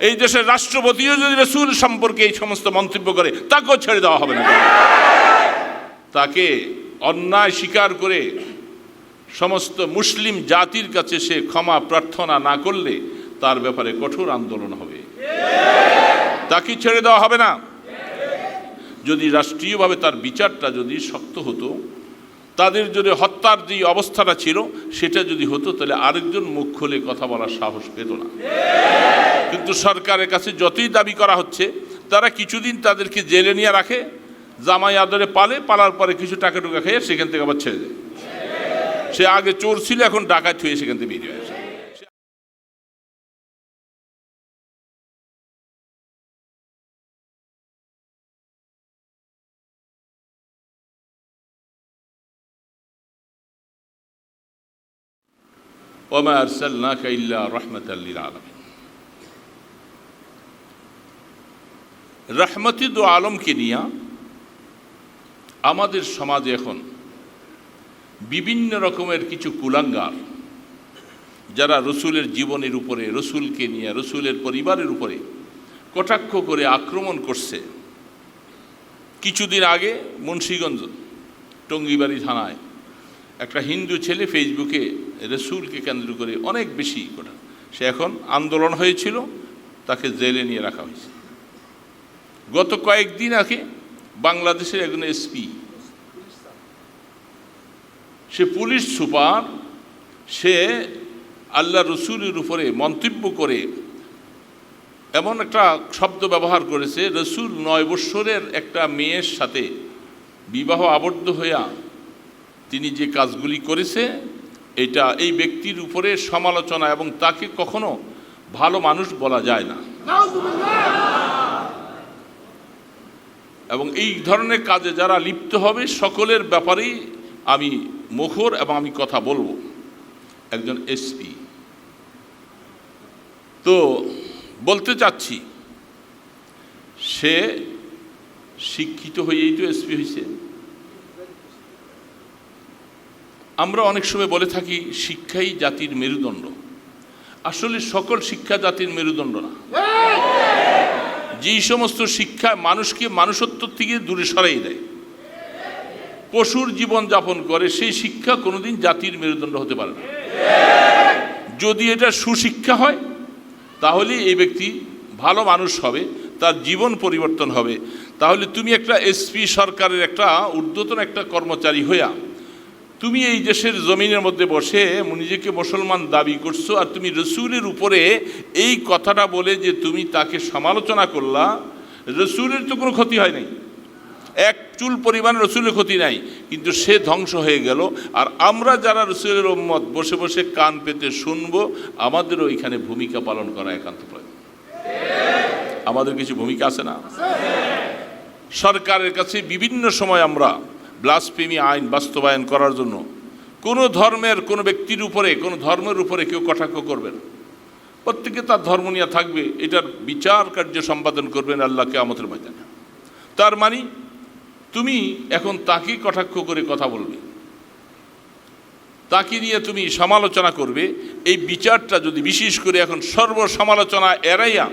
এই দেশের রাষ্ট্রপতিও যদি রসুল সম্পর্কে এই সমস্ত মন্তব্য করে, তাকেও ছেড়ে দেওয়া হবে না তাকে অন্যায় স্বীকার করে সমস্ত মুসলিম জাতির কাছে সে ক্ষমা প্রার্থনা না করলে তার ব্যাপারে কঠোর আন্দোলন হবে। তাকে ছেড়ে দেওয়া হবে না। যদি রাষ্ট্রীয়ভাবে তার বিচারটা যদি শক্ত হতো, তাদের যদি হত্যার যে অবস্থাটা ছিল, সেটা যদি হতো, তাহলে আরেকজন মুখ খুলে কথা বলার সাহস পেত না। কিন্তু সরকারের কাছে যতই দাবি করা হচ্ছে, তারা কিছুদিন তাদেরকে জেলে নিয়ে রাখে, জামাই আদরে পালে, পালার পরে কিছু টাকা টুকা খেয়ে সেখান থেকে আবার ছেড়ে দেয়। সে আগে চোর ছিল, এখন ডাকাত হয়ে সেখান থেকে বেরিয়ে আসে। ওমা আরসালনাকা ইল্লা রাহমাতাল লিল রহমতি দু আলমকে নিয়ে আমাদের সমাজে এখন বিভিন্ন রকমের কিছু কুলাঙ্গার যারা রসুলের জীবনের উপরে, রসুলকে নিয়ে, রসুলের পরিবারের উপরে কটাক্ষ করে আক্রমণ করছে। কিছুদিন আগে মুন্সীগঞ্জ, টঙ্গিবাড়ি থানায় একটা হিন্দু ছেলে ফেসবুকে রসুলকে কেন্দ্র করে অনেক বেশি কথা সে এখন আন্দোলন হয়েছিল, তাকে জেলে নিয়ে রাখা হয়েছে। গত কয়েকদিন আগে বাংলাদেশের একজন এসপি, সে পুলিশ সুপার, সে আল্লাহ রসুলের উপরে মন্তব্য করে এমন একটা শব্দ ব্যবহার করেছে, রসুল নয় বৎসরের একটা মেয়ের সাথে বিবাহ আবদ্ধ হইয়া তিনি যে কাজগুলি করেছে, এটা এই ব্যক্তির উপরে সমালোচনা এবং তাকে কখনো ভালো মানুষ বলা যায় না। এবং এই ধরনের কাজে যারা লিপ্ত হবে, সকলের ব্যাপারেই আমি মুখর এবং আমি কথা বলব। একজন এসপি। তো বলতে চাচ্ছি, সে শিক্ষিত হয়েই তো এসপি হয়েছে। আমরা অনেক সময় বলে থাকি, শিক্ষাই জাতির মেরুদণ্ড। আসলে সকল শিক্ষা জাতির মেরুদণ্ড না। যেই সমস্ত শিক্ষা মানুষকে মানুষত্ব থেকে দূরে সরাই দেয়, পশুর জীবন যাপন করে, সেই শিক্ষা কোনোদিন জাতির মেরুদণ্ড হতে পারে না। যদি এটা সুশিক্ষা হয়, তাহলে এই ব্যক্তি ভালো মানুষ হবে, তার জীবন পরিবর্তন হবে। তাহলে তুমি একটা এসপি সরকারের একটা ঊর্ধ্বতন একটা কর্মচারী হইয়া তুমি এই দেশের জমিনের মধ্যে বসে নিজেকে মুসলমান দাবি করছ আর তুমি রসুলের উপরে এই কথাটা বলে যে তুমি তাকে সমালোচনা করলা রসুলের তো কোনো ক্ষতি হয় নাই। এক চুল পরিমাণ রসুলের ক্ষতি নাই কিন্তু সে ধ্বংস হয়ে গেল। আর আমরা যারা রসুলের উম্মত বসে বসে কান পেতে শুনব আমাদেরও এখানে ভূমিকা পালন করা একান্ত প্রয়োজন। আমাদের কিছু ভূমিকা আছে না? সরকারের কাছে বিভিন্ন সময় আমরা ব্লাসপ্রেমী আইন বাস্তবায়ন করার জন্য, কোনো ধর্মের, কোনো ব্যক্তির উপরে, কোনো ধর্মের উপরে কেউ কটাক্ষ করবে না। প্রত্যেকে তার ধর্ম নিয়ে থাকবে, এটার বিচার কার্য সম্পাদন করবেন আল্লাহকে আমাদের ময়দানে। তার মানে তুমি এখন তাকে কটাক্ষ করে কথা বলবে। তাকে নিয়ে তুমি সমালোচনা করবে, এই বিচারটা যদি বিশেষ করে এখন সর্ব সমালোচনা এড়াইয়া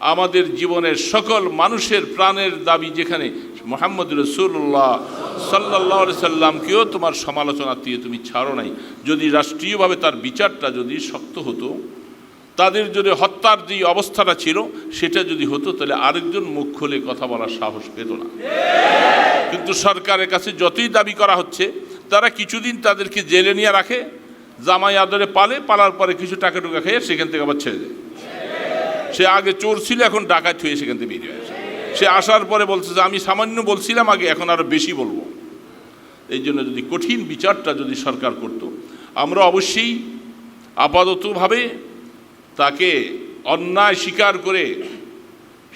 আমাদের জীবনের সকল মানুষের প্রাণের দাবি যেখানে মোহাম্মদ রসুল্লাহ সাল্লাহ সাল্লামকেও তোমার সমালোচনা দিয়ে তুমি ছাড়ো নাই। যদি রাষ্ট্রীয়ভাবে তার বিচারটা যদি শক্ত হতো, তাদের যদি হত্যার যে অবস্থাটা ছিল, সেটা যদি হতো, তাহলে আরেকজন মুখ খুলে কথা বলার সাহস পেত না। কিন্তু সরকারের কাছে যতই দাবি করা হচ্ছে, তারা কিছুদিন তাদেরকে জেলে নিয়ে রাখে, জামাই আদরে পালে, পালার পরে কিছু টাকা টুকা খেয়ে সেখান থেকে আবার ছেড়ে দেয়। সে আগে চোর ছিল, এখন ডাকাত হয়ে সেখান থেকে বেরিয়ে সে আসার পরে বলছে যে, আমি সামান্য বলছিলাম আগে, এখন আরও বেশি বলব। এই জন্য যদি কঠিন বিচারটা যদি সরকার করত, আমরা অবশ্যই আপাততভাবে তাকে অন্যায় স্বীকার করে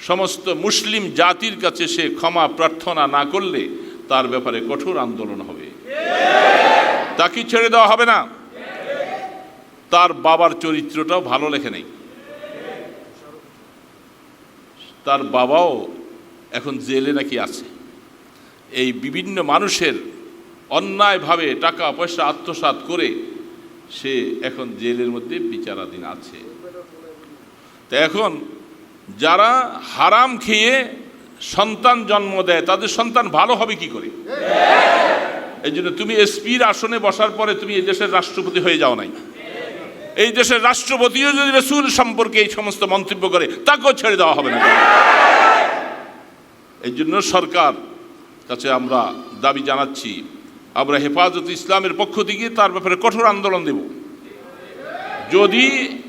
সমস্ত মুসলিম জাতির কাছে সে ক্ষমা প্রার্থনা না করলে তার ব্যাপারে কঠোর আন্দোলন হবে। তাকে ছেড়ে দেওয়া হবে না। তার বাবার চরিত্রটাও ভালো লেখে নেই। তার বাবাও এখন জেলে নাকি আছে। এই বিভিন্ন মানুষের অন্যায়ভাবে টাকা, পয়সা আত্মসাৎ করে সে এখন জেলের মধ্যে বিচারাধীন আছে। তো এখন যারা হারাম খেয়ে সন্তান জন্ম দেয়, তাদের সন্তান ভালো হবে কি করে? এই জন্য তুমি এসপির আসনে বসার পরে তুমি এই দেশের রাষ্ট্রপতি হয়ে যাও নাই। এই দেশের রাষ্ট্রপতিও যদি রসুল সম্পর্কে এই সমস্ত মন্তব্য করে, তাকেও ছেড়ে দেওয়া হবে না। এই জন্য সরকার কাছে আমরা দাবি জানাচ্ছি, আমরা হেফাজত ইসলামের পক্ষ থেকে তার ব্যাপারে কঠোর আন্দোলন দেব। যদি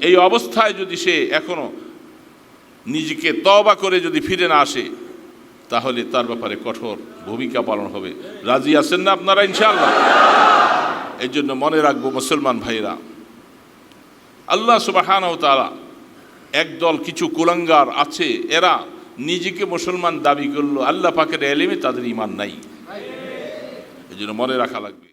এই অবস্থায় যদি সে এখনও নিজেকে তবা করে যদি ফিরে না আসে, তাহলে তার ব্যাপারে কঠোর ভূমিকা পালন হবে। রাজি আছেন না আপনারা, ইনশাআল্লাহ? এই জন্য মনে রাখব, মুসলমান ভাইরা আল্লাহ সুবাহান তারা একদল কিছু কুলাঙ্গার আছে, এরা নিজেকে মুসলমান দাবি করল, আল্লাহ পাকের এলেমে তাদের ইমান নাই। এই জন্য মনে রাখা লাগবে।